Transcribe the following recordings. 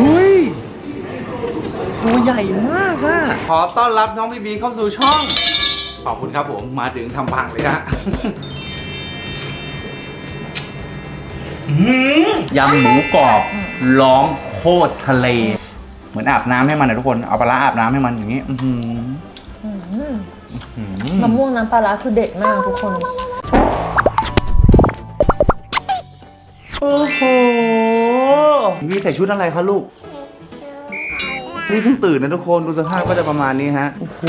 อุ้ยตัวใหญ่มากอะขอต้อนรับน้องบีบีเข้าสู่ช่อง ขอบคุณครับผมมาถึงทำพังเลยฮะอื้อหือยำหมูกรอบร้องโคตรทะเล เหมือนอาบน้ำให้มันนะทุกคน เอาปลาร้าอาบน้ำให้มันอย่างนี้อื้อหืออืมอื้อหือมะม่วงน้ำปลาร้าคือเด็ดมากทุกคน โอ้โห มีใส่ชุดอะไรคะลูก นี่เพิ่งตื่นนะทุกคนดูสภาพก็จะประมาณนี้ฮะ โอ้โห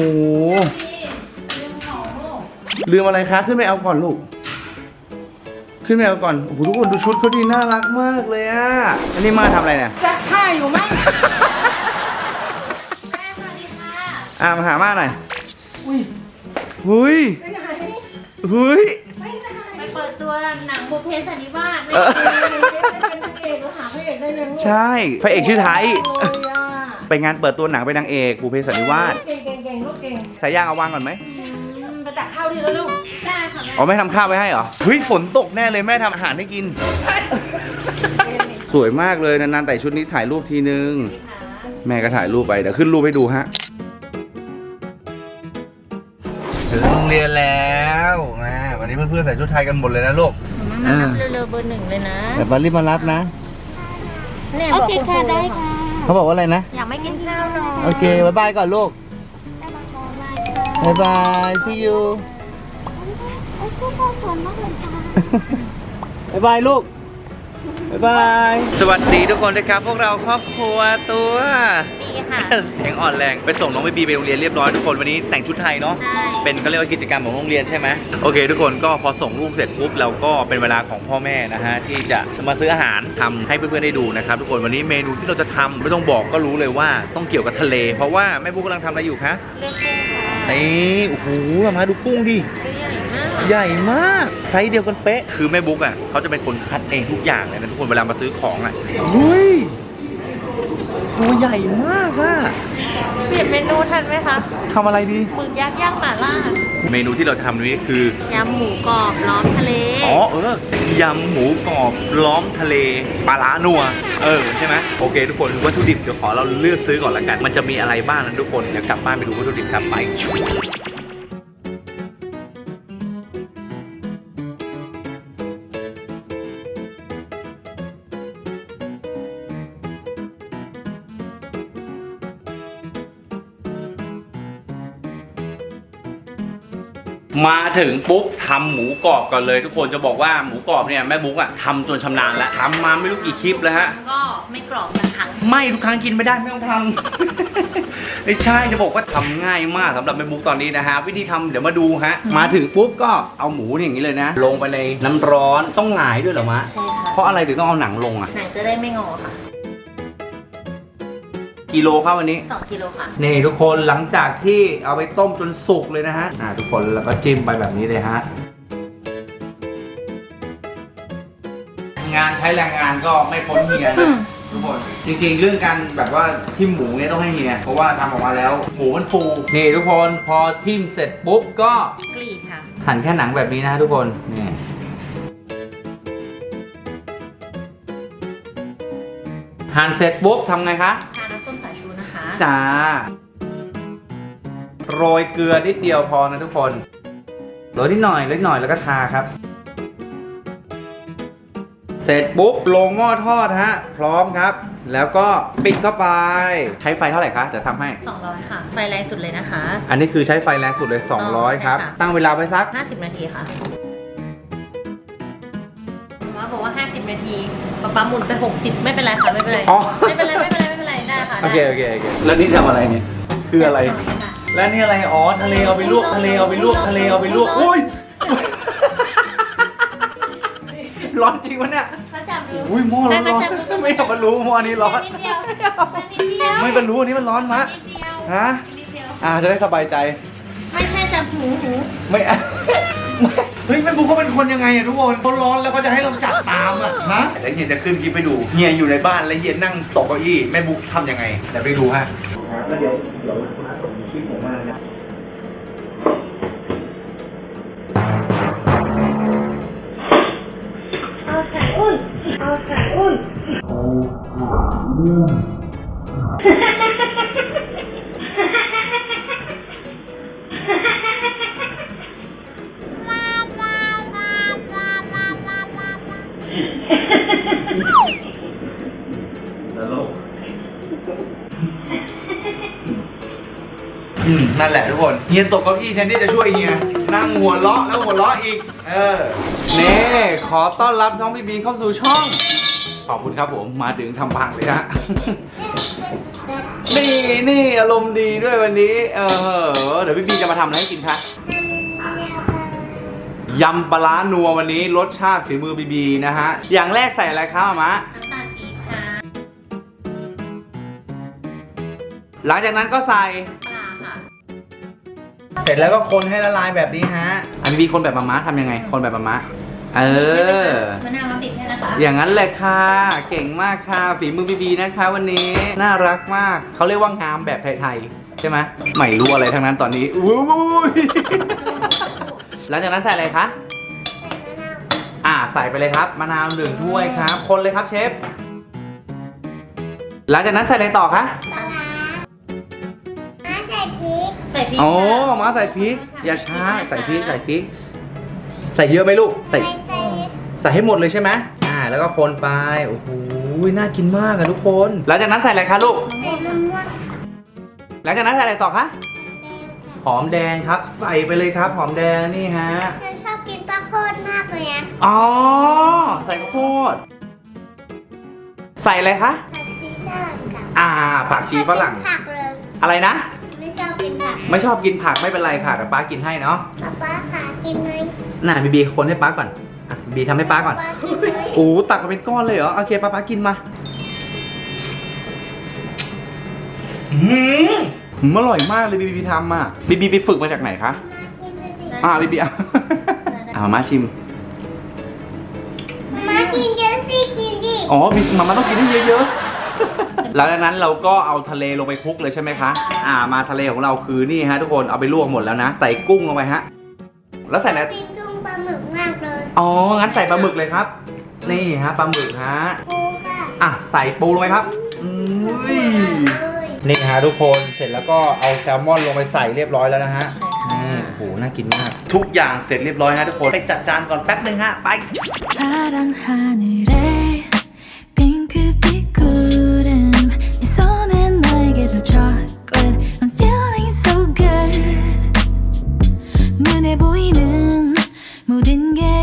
ลืมอะไรคะ ขึ้นไปเอาก่อนลูก ขึ้นไปเอาก่อน โอ้โหทุกคนดูชุดเขาดีน่ารักมากเลยอะอันนี้มาทำอะไรเนี่ยจะฆ่าอยู่ไหมอะมาหามาหน่อย อุ้ย หุยหุยไปเปิด ตัวหนังบุพเพสันนิวาสไม่เออเป็นนางเอกเราหาพระเอกได้เลยลูกใช่ พระเอกชื่อไทยเลยอะไปงานเปิดตัวหนังเป็นนางเอกภูเพสันนิวาสเก่งเก่งเก่งลูกเก่งสายย่างเอาวางก่อนไหมอืมไปตักข้าวดีแล้วลูกได้ค่ะแม่อ๋อแม่ทำข้าวไว้ให้เหรอเฮ้ยฝนตกแน่เลยแม่ทำอาหารให้กิน สวยมากเลยนานๆแต่ชุดนี้ถ่ายรูปทีนึง แม่ก็ถ่ายรูปไปเดี๋ยวขึ้นรูปให้ดูฮะถึงโรงเรียนแล้ว นะวันนี้เพื่อนๆใส่ชุดไทยกันหมดเลยนะลูกมามารับเร็วๆเบอร์หนึ่งเลยนะเดี๋ยวบารีบมารับนะเนี่ยบอกคุณครูเลยค่ะเขาบอกว่าอะไรนะ อยากไม่กินข้าวหรอโอเคบายบายก่อนลูกบายบาย see you บายบายลูก บายบาย สวัสดีทุกคนนะครับ พวกเราครอบครัวตัวนี่ค่ะ เสียงอ่อนแรงไปส่งน้องบีบีไปโรงเรียนเรียบร้อยทุกคนวันนี้แต่งชุดไทยเนาะใช่ เป็นก็เรียกว่ากิจกรรมของโรงเรียนใช่ไหมโอเค ทุกคนก็พอส่งลูกเสร็จปุ๊บเราก็เป็นเวลาของพ่อแม่นะฮะที่จะมาซื้ออาหารทำให้เพื่อนๆได้ดูนะครับทุกคนวันนี้เมนูที่เราจะทำไม่ต้องบอกก็รู้เลยว่าต้องเกี่ยวกับทะเล เพราะว่าแม่บุ๊กกำลังทำอะไรอยู่คะเลือกกุ้งค่ะนี่โอ้โหมาดูกุ้งดิตัวใหญ่มาก ใหญ่มากไซส์เดียวกันเป๊ะ คือแม่บุ๊กอะเขาจะเป็นคนคัดเองทุกอย่างเลยนะทุกคนเวลามาซื้อของอะอุ้ยตัวใหญ่มากอะเปลี่ยนเมนูทันไหมคะทำอะไรดีหมึกยักษ์ย่างหม่าล่าเมนูที่เราทำนี้คือยำหมูกรอบล้อมทะเลอ๋อเออยำหมูกรอบล้อมทะเลปลาร้านัว เออใช่ไหมโอเคทุกคนวัตถุดิบเดี๋ยวขอเราเลือกซื้อก่อนละกัน มันจะมีอะไรบ้างนะทุกคนเดี๋ยวกลับบ้านไปดูวัตถุดิบครับไป มาถึงปุ๊บทำหมูกรอบก่อนเลยทุกคนจะบอกว่าหมูกรอบเนี่ยแม่บุ๊กอะทำจนชำนาญแล้วทำมาไม่รู้กี่คลิปแล้วฮะก็ไม่กรอบสักครั้งไม่ทุกครั้งกินไม่ได้ไม่ต้องทำ ไม่ใช่จะบอกว่าทำง่ายมากสำหรับแม่บุ๊กตอนนี้นะฮะ วิธีทำเดี๋ยวมาดูฮะ มาถึงปุ๊บก็เอาหมูเนี่ยอย่างนี้เลยนะ ลงไปในน้ำร้อนต้องหงายด้วยเหรอมะใช่ค่ะเพราะอะไรถึงต้องเอาหนังลงอะหนังจะได้ไม่งอค่ะ กิโลครับวันนี้สองกิโลค่ะ นี่ทุกคนหลังจากที่เอาไปต้มจนสุกเลยนะฮะอ่าทุกคนแล้วก็จิ้มไปแบบนี้เลยฮะ งานใช้แรงงานก็ไม่พ้นเฮียนะทุกคนจริงๆ เรื่องการแบบว่าทิมหมูเนี่ยต้องให้เฮียเพราะว่าทำออกมาแล้วหมูมันฟูนี่ทุกคนพอทิมเสร็จปุ๊บก็กรีดค่ะ หั่นแค่หนังแบบนี้นะฮะทุกคนนี่หั่นเสร็จปุ๊บทำไงคะทานน้ำ ส้มสายชูนะคะ จ้า โรยเกลือนิดเดียวพอนะทุกคนโรยนิดหน่อยเล็กหน่อยแล้วก็ทาครับ เสร็จปุ๊บลงหม้อทอดฮะ พร้อมครับ แล้วก็ปิดเข้าไป ใช้ไฟเท่าไหร่คะเดี๋ยวทำให้ 200 ค่ะ ไฟแรงสุดเลยนะคะ อันนี้คือใช้ไฟแรงสุดเลย 200 ครับ ใช่ค่ะ ตั้งเวลาไว้สัก 50 นาทีค่ะว่าบอกว่า 50 นาทีป๊าป๊าหมุนไป 60 ไม่เป็นไรค่ะ ไม่เป็นไร อ๋อ ไม่เป็นไร โอเคโอเคโอเคแล้วนี่ทำอะไรเนี่ยคืออะไร แล้วนี่อะไรอ๋อทะเลเอาไปลวกทะเลเอาไปลวกทะเลเอาไปลวกโอ้ยร้อนจริงวะเนี่ยเขาจับดูอุ้ยหม้อร้อนได้ร้อนมาจับดูไม่อยากมารู้หม้อนี้ร้อนนิดเดียวนิดเดียวไม่บรรลุอันนี้มันร้อนมะนิดเดียวฮะนิดเดียวอ่าจะได้สบายใจ ไม่ใช่จับหูหูไม่ เฮ้ยแม่บุ๊กเขาเป็นคนยังไงอะทุกคนเขาร้อนแล้วก็จะให้เราจัดตามอะฮะแล้วเฮียจะขึ้นคลิปไปดูเฮียอยู่ในบ้านแล้วเฮียนั่งตกเก้าอี้แม่บุ๊กทำยังไงเดี๋ยวไปดูฮะแล้วเดี๋ยวเดี๋ยวมาส่งคลิปผมมานะเอาไข่อุ่นเอาไข่อุ่ นอืมนั่นแหละทุกคนเฮียตกเก้าอี้แทนที่จะช่วยเฮียนั่งหัวเราะแล้วหัวเราะอีก เออเน่ขอต้อนรับน้องบีบีเข้าสู่ช่อง ขอบคุณครับผมมาถึงทำพังเลยฮะ นี่นี่อารมณ์ดีด้วยวันนี้ เออ เดี๋ยวพี่บีจะมาทำอะไรให้กินคะ ยำปลาร้านัววันนี้รสชาติฝีมือบีบีนะฮะ อย่างแรกใส่อะไรครับมะน้ำตาลปี๊บค่ะหลังจากนั้นก็ใส่ปลาค่ะเสร็จแล้วก็คนให้ละลายแบบนี้ฮะ อันนี้บีคนแบบมะม้าทำยังไง คนแบบมะม้าเออ มะนาวมาปิดให้นะคะอย่างนั้นแหละค่ะ เก่งมากค่ะ ฝีมือบีบีนะคะ วันนี้น่ารักมาก เขาเรียกว่างามแบบไทยๆใช่ไหมไม่รู้อะไรทั้งนั้นตอนนี้อุ้ย หลังจากนั้นใส่อะไรคะอ่าใส่ไปเลยครับมะนาวหนึ่งถ้วยครับ คนเลยครับเชฟ หลังจากนั้นใส่อะไรต่อคะใส่พริกโอ้ค่ะมาใส่พริก อย่าช้าใส่พริกใส่พริก ใส่เยอะไหมลูกใส่ใส่ให้หมดเลยใช่ไหมอ่า แล้วก็คนไปโอ้โหน่ากินมากอะทุกคน หลังจากนั้นใส่อะไรคะลูก หลังจากนั้นใส่อะไรต่อคะ หอมแดงครับ ใส่ไปเลยครับ หอมแดงนี่ฮะฉันชอบกินปลาโคตรมากเลยอะอ๋อใส่ข้าวโพดใส่อะไรคะผักชีฝรั่งกับอ่าผักชีฝรั่งชอบกินผักเลยอะไรนะ ไม่ชอบกินผักไม่ชอบกินผักไม่เป็นไรค่ะแต่ป้ากินให้เนาะป๊าป๊าขากินไหมน่าบีบีคนให้ป้าก่อนอะบีบีทำให้ป้าก่อนป๊ากินไหมโอ้ตักมาเป็นก้อนเลยเหรอโอเคป้าป้ากินมาอืมอื มอร่อยมากเลยบีบีทำอะบีบีไปฝึกมาจากไหนคะกินไปสิอ่าบีบีอะอ่ามาชิมมากินเยอะสิกินดิอ๋อบีมามาต้องกินให้เยอะๆหลังจากนั้นเราก็เอาทะเลลงไปคลุกเลยใช่ไหมคะอ่ามาทะเลของเราคือนี่ฮะทุกคนเอาไปลวกหมดแล้วนะใส่กุ้งลงไปฮะแล้วใส่อะไรกินกุ้งปลาหมึกมากเลยอ๋องั้นใส่ปลาหมึกเลยครับ นี่ฮะปลาหมึกฮะปูค่ะอะใส่ปูลงไปครับอืมเลย นี่ฮะทุกคน เสร็จแล้วก็เอาแซลมอนลงไปใส่เรียบร้อยแล้วนะฮะ ใช่ค่ะ นี่โอ้โห น่ากินมาก ทุกอย่างเสร็จเรียบร้อยฮะทุกคน ไปจัดจานก่อนแป๊บหนึ่งฮะ ไป 파란 하늘에 핑크빛 구름 네 손에 나에게 준 chocolate I'm feeling so good 눈에 보이는 모든 게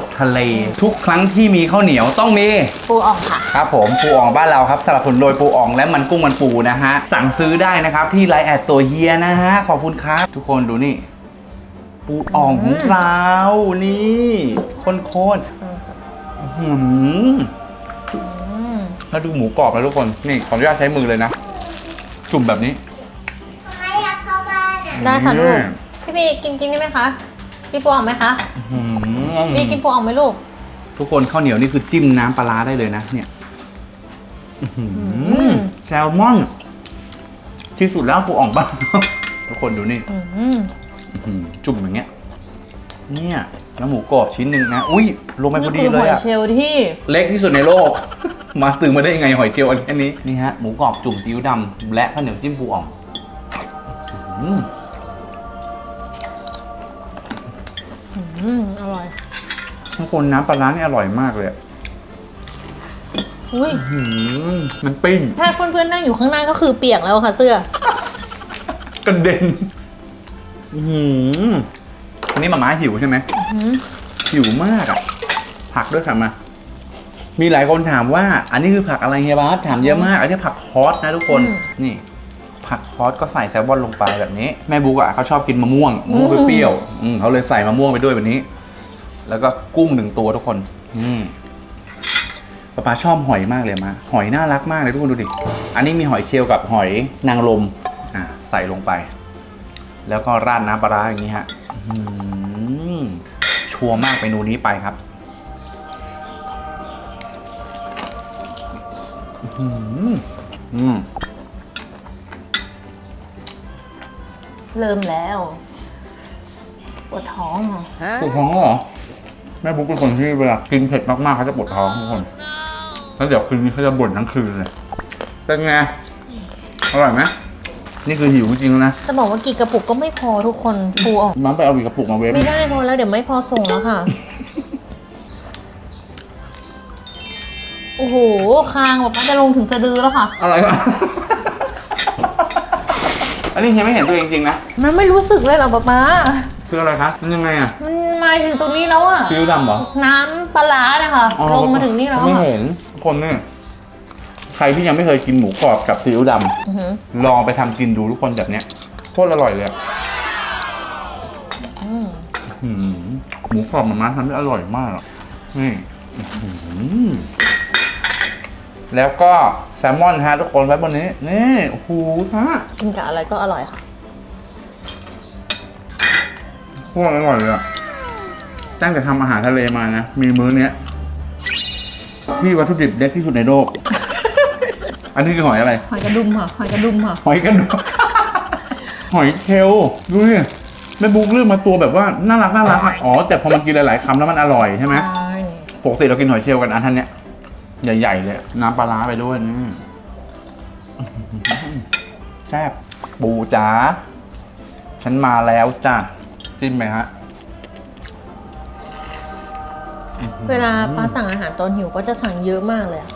ตรทะเล ทุกครั้งที่มีข้าวเหนียวต้องมี ปูอ่องค่ะ ครับผมปูอ่องบ้านเราครับสลับผลโดยปูอ่องและมันกุ้งมันปูนะฮะ สั่งซื้อได้นะครับที่ไลน์แอดตัวเฮียนะฮะ ขอบคุณครับ ทุกคนดูนี่ ปูอ่องของเรานี่ข้นโคตรอื้อหือแล้วดูหมูกรอบนะทุกคนนี่ขออนุญาตใช้มือเลยนะ จุ่มแบบนี้ใครอยากเข้าบ้านอะได้ค่ะลูกอืมพี่พีกินกินได้ไหมคะกินปูอ่องไหมคะ อื้อหือ พี่กินปูอ่องไหมลูก ทุกคนข้าวเหนียวนี่คือจิ้มน้ำปลาร้าได้เลยนะ เนี่ยอื้อหือม แซลมอน ที่สุดแล้วปูอ่องบ้าง ทุกคนดูนี่ อืมอื้อหือจุ่มอย่างเงี้ย เนี่ยแล้วหมูกรอบชิ้นหนึ่งนะ อุ้ยลงไปพอดีนี่คือเลหอยยอะ เชลล์ที่ เล็กที่สุดในโลก มาซื้อมาได้ยังไงหอยเจียวอันแค่นี้ นี่ฮะ หมูกรอบจุ่มซีอิ๊วดำและข้าวเหนียวจิ้มปูอ่องอื้ออืมอร่อย ทุกคนน้ำปลาร้านี่อร่อยมากเลยอะอุ้ยอื้อหือมันปิ้ง ถ้าเพื่อนๆนั่งอยู่ข้างหน้าก็คือเปียกแล้วค่ะเสื้อกระเด็นอื้อหืออันนี้มาม้าหิวใช่ไหมอืมหิวมากอะ ผักด้วยค่ะมา มีหลายคนถามว่า อันนี้คือผักอะไรเฮียบาสถามเยอะมาก อันนี้ผักคอสนะทุกคนอืมนี่ ผักคอสก็ใส่แซลมอนลงไปแบบนี้ แม่บุ๊กอะเขาชอบกินมะม่วงมะม่วงเปรี้ยวๆอืมเขาเลยใส่มะม่วงไปด้วยแบบนี้ แล้วก็กุ้งหนึ่งตัวทุกคนอืมป๊าป๊าชอบหอยมากเลยมาหอยน่ารักมากเลยทุกคนดูดิ อันนี้มีหอยเชลล์กับหอยนางรมอะใส่ลงไป แล้วก็ราดน้ำปลาร้าอย่างนี้ฮะอื้อหือชัวร์มากเมนูนี้ไปครับอื้อหืออืมเริ่มแล้ว ปวดท้องอะปวดท้องเหรอ แม่บุ๊กเป็นคนที่เวลากินเผ็ดมากๆเขาจะปวดท้องทุกคน แล้วเดี๋ยวคืนนี้เขาจะบ่นทั้งคืนเลย เป็นไง อร่อยไหมนี่คือหิวจริงๆแล้วนะ จะบอกว่ากี่กระปุกก็ไม่พอทุกคนปูออก น้ำไปเอาอีกกระปุกมาเวฟไม่ได้พอแล้วเดี๋ยวไม่พอส่งแล้วค่ะ โอ้โห คางแบบว่าจะลงถึงสะดือแล้วค่ะ อะไรวะ อันนี้ยังไม่เห็นตัวเองจริงๆนะ มันไม่รู้สึกเลยเหรอป๊าป๊า คืออะไรคะมันยังไงอะมันมาถึงตรงนี้แล้วอะซีอิ๊วดำเหรอ น้ำปลาร้านะคะอ๋อลงมาถึงนี่แล้วไม่อะเห็นคนนี่ใครที่ยังไม่เคยกินหมูกรอบกับซีอิ๊วดอื้อหือำลองไปทำกินดูทุกคนแบบเนี้ยโคตรอร่อยเลยอะอืมหืมหมูกรอบมันมาทำได้อร่อยมากอะนี่อื้อหือแล้วก็แซลมอนฮะทุกคนไว้บนนี้นี่โอ้โหฮะกินกับอะไรก็อร่อยค่ะ โคตรอร่อยเลยอะตั้งแต่ทำอาหารทะเลมานะ มีมื้อเนี้ยที่วัตถุดิบเด็ดที่สุดในโลก อันนี้คือหอยอะไร หอยกระดุมค่ะหอยกระดุมค่ะหอยกระดูก หอยเชลลดูดิแม่บุ๊กเลือกมาตัวแบบว่าน่ารักน่ารักอะอ๋อ แต่พอมันกินหลายๆคำแล้วมันอร่อยใช่ไหม ใช่ปกติเรากินหอยเชลล์กันอันท่านเนี้ยใหญ่ ๆ เลย น้ำปลาร้าไปด้วยนี่อื้อหือแซ่บปูจ๋าฉันมาแล้วจ้ะ จิ้มไหมฮะ เวลาป้าสั่งอาหารตอนหิวก็จะสั่งเยอะมากเลยอะ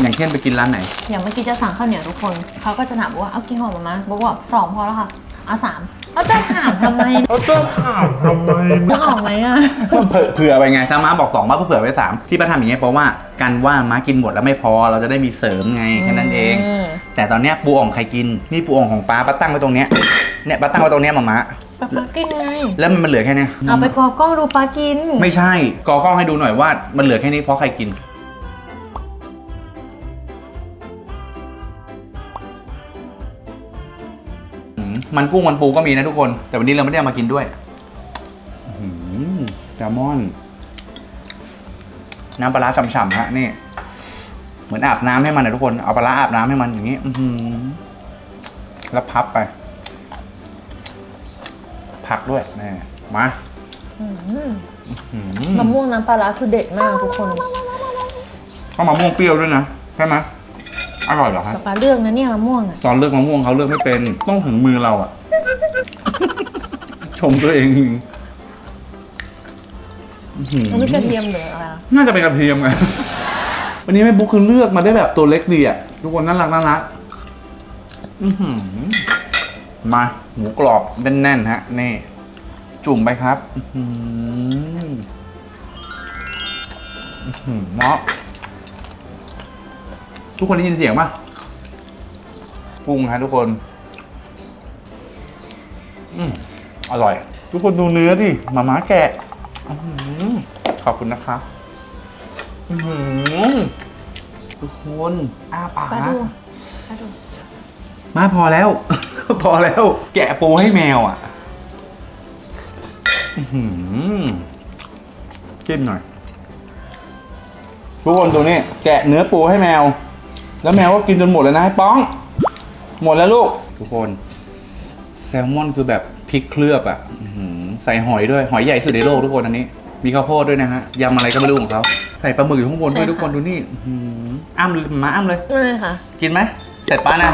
อย่างเช่นไปกินร้านไหน อย่างเมื่อกี้จะสั่งข้าวเหนียวทุกคน เขาก็จะถามว่าเอากี่ห่อมามาบอกว่าสองพอแล้วค่ะ เอาสามเขาจะถามทำไมเขาจะถามทำไมนึกออกไหมอะเผื่อเผื่อไปไงถ้าม้าบอกสองม้าเผื่อไว้สามที่ป้าทำอย่างเงี้ยเพราะว่ากันว่าม้ากินหมดแล้วไม่พอเราจะได้มีเสริมไงแค่นั้นเองม แต่ตอนเนี้ยปูอ่องใครกิน นี่ปูอ่องของป้าป้าตั้งไว้ตรงเนี้ยเนี่ยป้าตั้งไว้ตรงเนี้ยมาม้าป้าป้ากินไง แล้วมันเหลือแค่เนี้ยเอาไปกอกล้องดูป้ากิน ไม่ใช่กอกล้องให้ดูหน่อยว่า มันเหลือแค่นี้เพราะใครกิน อืมมันกุ้งมันปูก็มีนะทุกคน แต่วันนี้เราไม่ได้เอามากินด้วยอื้อหือแซลมอน น้ำปลาร้าฉ่ำๆฮะนี่เห มือนอาบน้ำให้มันนะทุกคน เอาปลาร้าอาบน้ำให้มันอย่างนี้ อือหือแล้วพับไป ผักด้วยนี่มาอืมอื้อหือมะม่วงน้ำปลาร้าคือเด็ดมากทุกคนข้าวมะม่วงเปรี้ยวด้วยนะใช่ไหมอร่อยเหรอครับป้าป้าเลือกนะเนี่ยมะม่วงอะตอนเลือกมะม่วงเขาเลือกไม่เป็น ต้องถึงมือเราอะชมตัวเองอื้อหืออันนี้กระเทียมหรืออะไรอะน่าจะเป็นกระเทียมไง วันนี้แม่บุ๊คคือเลือกมาได้แบบตัวเล็กดีอะทุกคนน่ารักน่ารักอื้อหือมาหมูกรอบแน่นๆฮะนี่จุ่มไปครับอื้อหืออื้อหือเนาะทุกคนได้ยินเสียงปะกุ้งฮะทุกคนอืมอร่อย ทุกคนดูเนื้อดิหมาม้าแกะอื้อหือขอบคุณนะครับ อื้อหือทุกคนอ้าปากป้านะดูป้าดู มาพอแล้ว พอแล้ว แกะปูให้แมวอะอื้อหือจิ้มหน่อย ทุกคนดูนี่แกะเนื้อปูให้แมว แล้วแมวก็กินจนหมดเลยนะให้ป้อง หมดแล้วลูก ทุกคน แซลมอนคือแบบพริกเคลือบอะอื้อหือใส่หอยด้วย หอยใหญ่สุดในโลกทุกคนอันนี้ มีข้าวโพดด้วยนะฮะยำอะไรก็ไม่รู้ของเขา ใส่ปลาหมึกอยู่ข้างบนด้วยทุกคนดูนี่อื้อหืออ้ำเลยมาอ้ำเลย ไม่ค่ะ กินไหมเสร็จป้านะ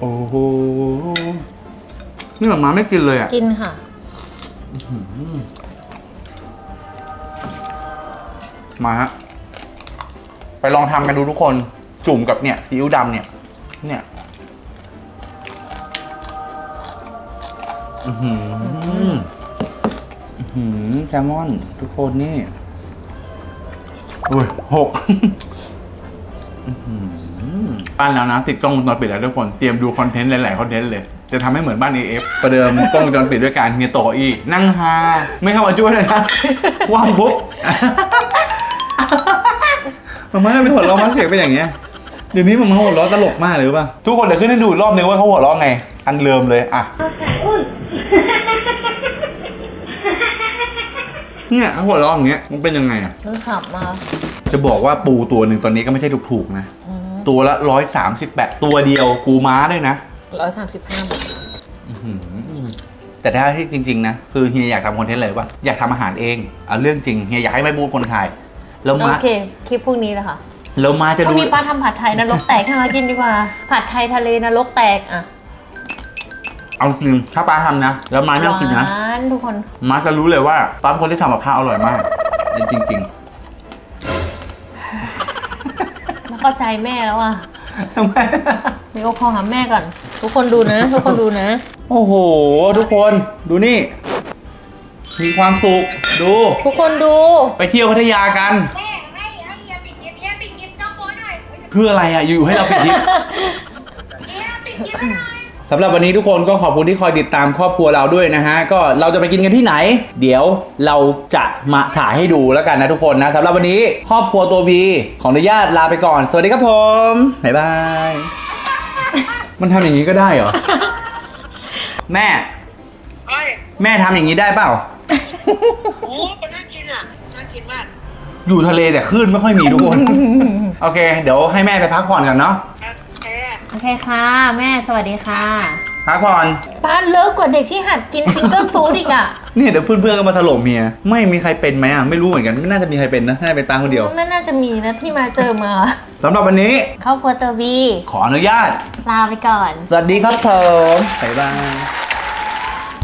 โอ้โหนี่แบบมาไม่กินเลยอะกินค่ะ มาฮะไปลองทำกันดูทุกคนจุ่มกับเนี่ยซีอิ๊วดำเนี่ยเนี่ย อื้อหืออื้อหือแซลมอน ทุกคนนี่อุ้ยหกอื้อหือบ้านแล้วนะ ติดกล้องวงจรปิดแล้วทุกคนเตรียมดูคอนเทนต์หลาย ๆ คอนเทนต์เลย จะทำให้เหมือนบ้าน AF ประเดิมกล้องวงจรปิดด้วยการเฮียโตะอีก นั่งฮาไม่เข้ามาช่วยเลยนะคว่ำปุ๊บ มันไม่ได้เป็นหัวเราะมันเสียงเป็นอย่างเงี้ย เดี๋ยวนี้มันมาหัวเราะตลกมากเลยรู้ป่ะ ทุกคนเดี๋ยวขึ้นให้ดูอีกรอบนึงว่าเขาหัวเราะไง อันเดิมเลย อะ เนี่ยเขาหัวเราะอย่างเงี้ยมันเป็นยังไงอะนึกขับมาจะบอกว่าปูตัวหนึ่งตอนนี้ก็ไม่ใช่ถูกๆนะตัวละร้อยสามสิบแปดตัวเดียวปูม้าด้วยนะ ร้อยสามสิบห้าบาทแต่ถ้าที่จริง ๆ นะ คือเฮียอยากทำคอนเทนต์อะไรวะอยากทำอาหารเองเอาเรื่องจริงเฮียอยากให้แม่บูคนถ่ายแล้วโอมาเคคลิปพรุ่งนี้แหละค่ะแล้วมาจะพรุ่ดู งนี้ป้าทำผัดไทยนรกแตกให้มากินดีกว่า ผัดไทยทะเลนรกแตกอะ เอาจริงถ้าป้าทำนะ แล้วมาไม่ต้องกินนะ หวานทุกคน มาจะรู้เลยว่าป้าเป็นคนที่ทำกับข้าวอร่อยมากจริงจริงไม่เข้าใจแม่แล้วอะๆทำไมมีโอคอหาแม่ก่อน ทุกคนดูนะ ทุกคนดูนะ โอ้โห ทุกคนดูนี่ มีความสุขดู ทุกคนดู ไปเที่ยวพัทยากัน แม่ให้ให้เฮียปิดคลิปเฮียปิดคลิปช่องโพสหน่อยเพื่ออะไรอะอยู่ๆให้เราไปทริป เฮียปิดคลิปให้หน่อย สำหรับวันนี้ทุกคนก็ขอบคุณที่คอยติดตามครอบครัวเราด้วยนะฮะ ก็เราจะไปกินกันที่ไหน เดี๋ยวเราจะมาถ่ายให้ดูแล้วกันนะทุกคนนะสำหรับวันนี้ครอบครัวตัวบีขออนุญาตลาไปก่อน สวัสดีครับผมบ๊ายบาย มันทำอย่างนี้ก็ได้เหรอ แม่ เอ้ยแม่ทำอย่างนี้ได้เปล่า โอ้มันน่ากินอะ น่ากินมากอยู่ทะเลแต่คลื่นไม่ค่อยมีทุกคน โอเค เดี๋ยวให้แม่ไปพักผ่อนกันเนาะโอเคโอเคค่ะ แม่สวัสดีค่ะ พักผ่อน ป้าเลิกกว่าเด็กที่หัดกินฟิงเกิลฟู้ดอีกอะเนี่ยเดี๋ยวเพื่อนๆก็มาถล่มเมีย ไม่มีใครเป็นไหมอะ ไม่รู้เหมือนกัน ไม่น่าจะมีใครเป็นนะ น่าจะเป็นตาคนเดียวไม่น่าจะมีนะที่มาเจอมาสำหรับวันนี้ ครอบครัวเตอร์บีขออนุญาต ลาไปก่อน สวัสดีครับผมบ๊ายบาย